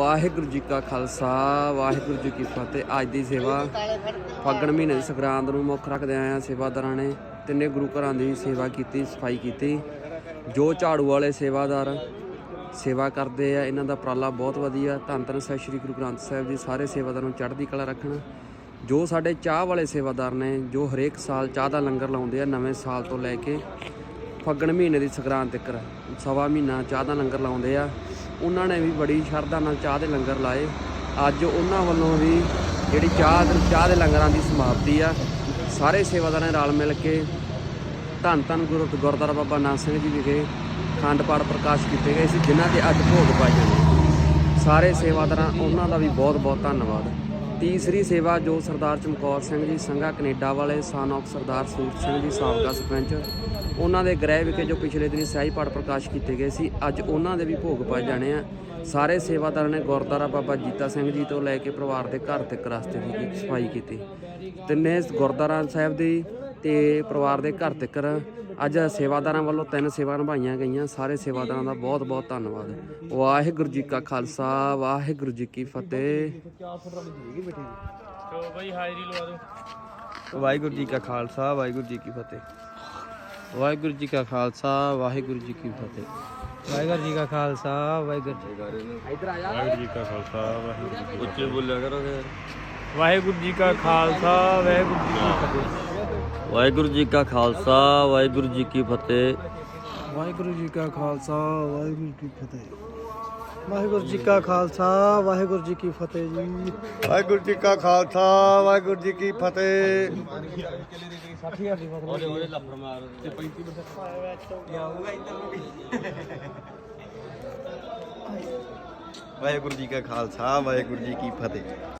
ਵਾਹਿਗੁਰੂ ਜੀ ਕਾ ਖਾਲਸਾ, ਵਾਹਿਗੁਰੂ ਜੀ ਕੀ ਫਤਿਹ। ਅੱਜ ਦੀ ਸੇਵਾ ਫੱਗਣ ਮਹੀਨੇ ਦੀ ਸੰਗਰਾਂਦ ਨੂੰ ਮੁੱਖ ਰੱਖਦੇ ਆਏ ਸੇਵਾਦਾਰਾਂ ਨੇ। ਤਿੰਨੇ ਗੁਰੂ ਘਰਾਂ ਦੀ ਸੇਵਾ ਕੀਤੀ, ਸਫ਼ਾਈ ਕੀਤੀ। ਜੋ ਝਾੜੂ ਵਾਲੇ ਸੇਵਾਦਾਰ ਸੇਵਾ ਕਰਦੇ ਆ, ਇਹਨਾਂ ਦਾ ਉਪਰਾਲਾ ਬਹੁਤ ਵਧੀਆ। ਧੰਨ ਧੰਨ ਸਾਹਿਬ ਸ੍ਰੀ ਗੁਰੂ ਗ੍ਰੰਥ ਸਾਹਿਬ ਜੀ, ਸਾਰੇ ਸੇਵਾਦਾਰਾਂ ਨੂੰ ਚੜ੍ਹਦੀ ਕਲਾ ਰੱਖਣ। ਜੋ ਸਾਡੇ ਚਾਹ ਵਾਲੇ ਸੇਵਾਦਾਰ ਨੇ, ਜੋ ਹਰੇਕ ਸਾਲ ਚਾਹ ਦਾ ਲੰਗਰ ਲਾਉਂਦੇ ਆ ਨਵੇਂ ਸਾਲ ਤੋਂ ਲੈ ਕੇ ਫੱਗਣ ਮਹੀਨੇ ਦੀ ਸੰਗਰਾਂਦ ਤੱਕ, ਸਵਾ ਮਹੀਨਾ ਚਾਹ ਦਾ ਲੰਗਰ ਲਾਉਂਦੇ ਆ। ਉਹਨਾਂ ਨੇ ਵੀ ਬੜੀ ਸ਼ਰਧਾ ਨਾਲ ਚਾਹ ਦੇ ਲੰਗਰ ਲਾਏ। ਅੱਜ ਉਹਨਾਂ ਵੱਲੋਂ ਵੀ ਜਿਹੜੀ ਚਾਹ ਚਾਹ ਦੇ ਲੰਗਰਾਂ ਦੀ ਸਮਾਪਤੀ ਆ। ਸਾਰੇ ਸੇਵਾਦਾਰਾਂ ਨੇ ਰਲ ਮਿਲ ਕੇ ਧੰਨ ਧੰਨ ਗੁਰੂ ਗੁਰਦੁਆਰਾ ਬਾਬਾ ਨਾਨਕ ਸਿੰਘ ਜੀ ਵਿਖੇ ਖੰਡ ਪਾਠ ਪ੍ਰਕਾਸ਼ ਕੀਤੇ ਗਏ ਸੀ, ਜਿਨ੍ਹਾਂ ਦੇ ਅੱਜ ਭੋਗ ਪਾਏ ਜਾਣੇ ਸਾਰੇ ਸੇਵਾਦਾਰਾਂ, ਉਹਨਾਂ ਦਾ ਵੀ ਬਹੁਤ ਬਹੁਤ ਧੰਨਵਾਦ। ਤੀਸਰੀ ਸੇਵਾ ਜੋ ਸਰਦਾਰ ਚਮਕੌਰ ਸਿੰਘ ਜੀ ਸੰਘਾ ਕੈਨੇਡਾ ਵਾਲੇ ਸਨ ਆਫ ਸਰਦਾਰ ਸੂਰਜ ਸਿੰਘ ਜੀ ਸਾਬਕਾ ਸਰਪੰਚ ਉਹਨਾਂ ਦੇ ਗ੍ਰਹਿ ਵਿਖੇ ਜੋ ਪਿਛਲੇ ਦਿਨੀ ਸਿਆਹੀ ਪਾਠ ਪ੍ਰਕਾਸ਼ ਕੀਤੇ ਗਏ ਸੀ, ਅੱਜ ਉਹਨਾਂ ਦੇ ਵੀ ਭੋਗ ਪਾਏ ਜਾਣੇ ਆ। ਸਾਰੇ ਸੇਵਾਦਾਰਾਂ ਨੇ ਗੁਰਦੁਆਰਾ ਬਾਬਾ ਜੀਤਾ ਸਿੰਘ ਜੀ ਤੋਂ ਲੈ ਕੇ ਪਰਿਵਾਰ ਦੇ ਘਰ ਤੱਕ ਰਸਤੇ ਦੀ ਸਫ਼ਾਈ ਕੀਤੀ। ਤਿੰਨੇ ਗੁਰਦੁਆਰਾ ਸਾਹਿਬ ਦੀ ਤੇ ਪਰਿਵਾਰ ਦੇ ਘਰ ਤੱਕ ਅੱਜ ਸੇਵਾਦਾਰਾਂ ਵੱਲੋਂ ਤਿੰਨ ਸੇਵਾ ਨਿਭਾਈਆਂ ਗਈਆਂ ਸਾਰੇ ਸੇਵਾਦਾਰਾਂ ਦਾ ਬਹੁਤ ਬਹੁਤ ਧੰਨਵਾਦ ਵਾਹਿਗੁਰੂ ਜੀ ਕਾ ਖਾਲਸਾ ਵਾਹਿਗੁਰੂ ਜੀ ਕੀ ਫਤਿਹ ਚਲੋ ਬਈ ਹਾਜ਼ਰੀ ਲਵਾ ਦਿਓ ਵਾਹਿਗੁਰੂ ਜੀ ਕਾ ਖਾਲਸਾ ਵਾਹਿਗੁਰੂ ਜੀ ਕੀ ਫਤਿਹ ਵਾਹਿਗੁਰੂ ਜੀ ਕਾ ਖਾਲਸਾ ਵਾਹਿਗੁਰੂ ਜੀ ਕੀ ਫਤਿਹ ਵਾਹਿਗੁਰੂ ਜੀ ਕਾ ਖਾਲਸਾ ਵਾਹਿਗੁਰੂ ਜੀ ਇੱਧਰ ਆ ਜਾ ਵਾਹਿਗੁਰੂ ਜੀ ਕਾ ਖਾਲਸਾ ਵਾਹਿਗੁਰੂ ਜੀ ਕੀ ਉੱਚੇ ਬੋਲਿਆ ਕਰੋਗੇ ਵਾਹਿਗੁਰੂ ਜੀ ਕਾ ਖਾਲਸਾ ਵਾਹਿਗੁਰੂ ਜੀ ਕੀ ਫਤਿਹ ਵਾਹਿਗੁਰੂ ਜੀ ਕਾ ਖਾਲਸਾ ਵਾਹਿਗੁਰੂ ਜੀ ਕੀ ਫਤਿਹ ਵਾਹਿਗੁਰੂ ਜੀ ਕਾ ਖਾਲਸਾ ਵਾਹਿਗੁਰੂ ਜੀ ਕੀ ਫਤਿਹ ਵਾਹਿਗੁਰੂ ਜੀ ਕਾ ਖਾਲਸਾ ਵਾਹਿਗੁਰੂ ਜੀ ਕੀ ਫਤਿਹ ਜੀ ਵਾਹਿਗੁਰੂ ਜੀ ਕਾ ਖਾਲਸਾ ਵਾਹਿਗੁਰੂ ਜੀ ਕੀ ਫਤਿਹ ਵਾਹਿਗੁਰੂ ਜੀ ਕਾ ਖਾਲਸਾ ਵਾਹਿਗੁਰੂ ਜੀ ਕੀ ਫਤਿਹ